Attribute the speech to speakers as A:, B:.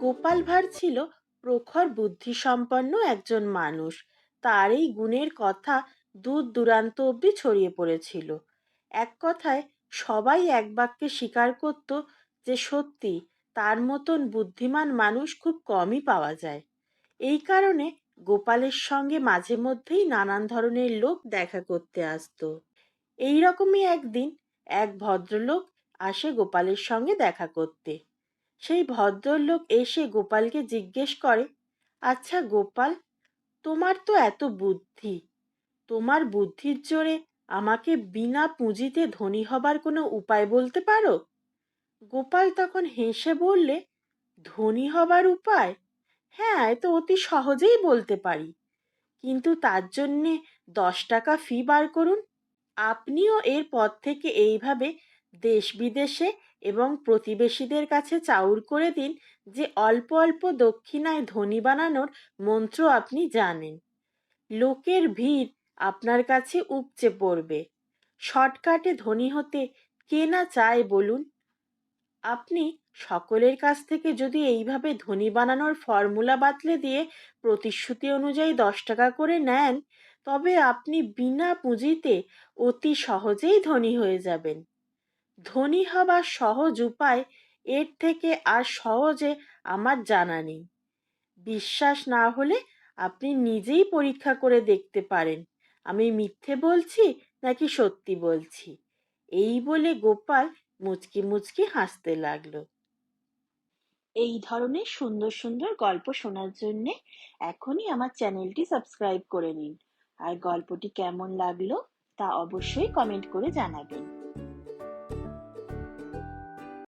A: গোপাল ভাঁড় ছিল প্রখর বুদ্ধিসম্পন্ন একজন মানুষ। তার এই গুণের কথা দূর দূরান্ত অবধি ছড়িয়ে পড়েছিল। এক কথায়, সবাই এক বাক্যে স্বীকার করত যে সত্যি তার মতন বুদ্ধিমান মানুষ খুব কমই পাওয়া যায়। এই কারণে গোপালের সঙ্গে মাঝে মধ্যেই নানান ধরনের লোক দেখা করতে আসতো। এই রকমই একদিন এক ভদ্রলোক আসে গোপালের সঙ্গে দেখা করতে। সেই ভদ্রলোক এসে গোপালকে জিজ্ঞেস করে আচ্ছা গোপাল, তোমার তো এত বুদ্ধি। তোমার বুদ্ধির জোরে আমাকে বিনা পুঁজিতে ধনী হবার কোনো উপায় বলতে পারো? গোপাল তখন হেসে বললে, ধনী হবার উপায়? হ্যাঁ তো অতি সহজেই বলতে পারি। কিন্তু তার জন্যে দশ টাকা ফি বার করুন। আপনিও এর পর থেকে এইভাবে দেশ বিদেশে এবং প্রতিবেশীদের কাছে চাউর করে দিন যে অল্প অল্প দক্ষিণায় ধনী বানানোর মন্ত্র আপনি জানেন। লোকের ভিড় আপনার কাছে উপচে পড়বে। শর্টকাটে ধনী হতে কে না চায় বলুন? আপনি সকলের কাছ থেকে যদি এইভাবে ধনী বানানোর ফর্মুলা বাতলে দিয়ে প্রতিশ্রুতি অনুযায়ী দশ টাকা করে নেন, তবে আপনি বিনা পুঁজিতে অতি সহজেই ধনী হয়ে যাবেন। ধনী হবার সহজ উপায় এর থেকে আর সহজে আমার জানা নেই। বিশ্বাস না হলে আপনি নিজেই পরীক্ষা করে দেখতে পারেন, আমি মিথ্যে বলছি নাকি সত্যি বলছি? এই বলে গোপাল মুচকি মুচকি হাসতে লাগল। এই ধরনের সুন্দর সুন্দর গল্প শোনার জন্য এখনই আমার চ্যানেলটি সাবস্ক্রাইব করে নিন। আর গল্পটি কেমন লাগল তা অবশ্যই কমেন্ট করে জানাবেন।